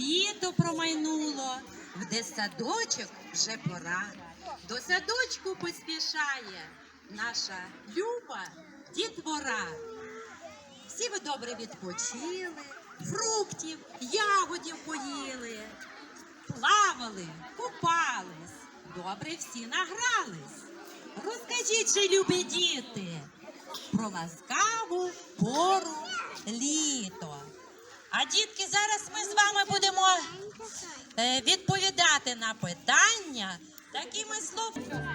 Літо промайнуло, в десадочок вже пора. До садочку поспішає наша люба дітвора. Всі ви добре відпочили, фруктів, ягодів поїли, плавали, купались, добре всі награлись. Розкажіть же, любі діти, про ласкаву пору літо. А дітки, зараз ми з вами будемо е, відповідати на питання такими словами.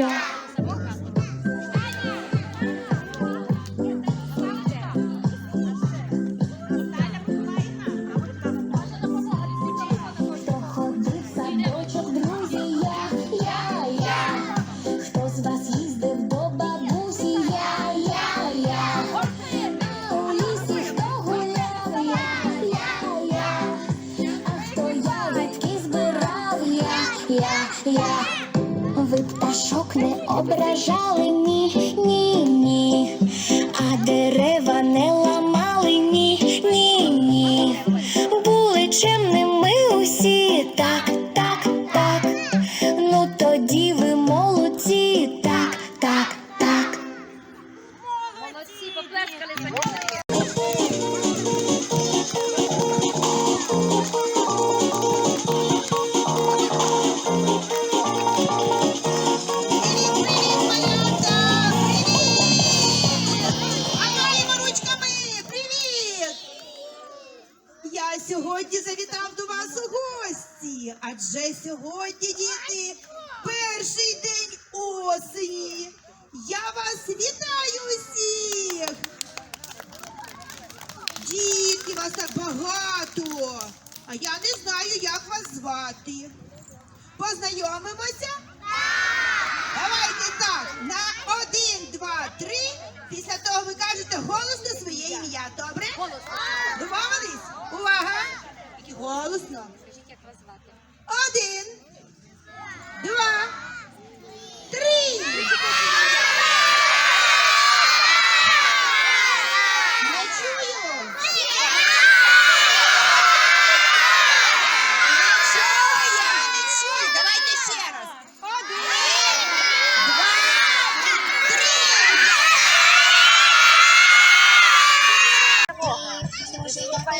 Я, я. Хто Ви пташок не ображали, ні, ні, ні. А дерева не сьогодні завітав до вас у гості, адже сьогодні, діти, перший день осені. Я вас вітаю усіх! Дітки, вас так багато. А я не знаю, як вас звати. Познайомимося? Давайте так, на один, два, три. Після того ви кажете голосно своє ім'я, добре? Голосно. Домовились? Голосно. Скажіть, як вас звати? Один,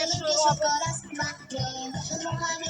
Yo no quiero no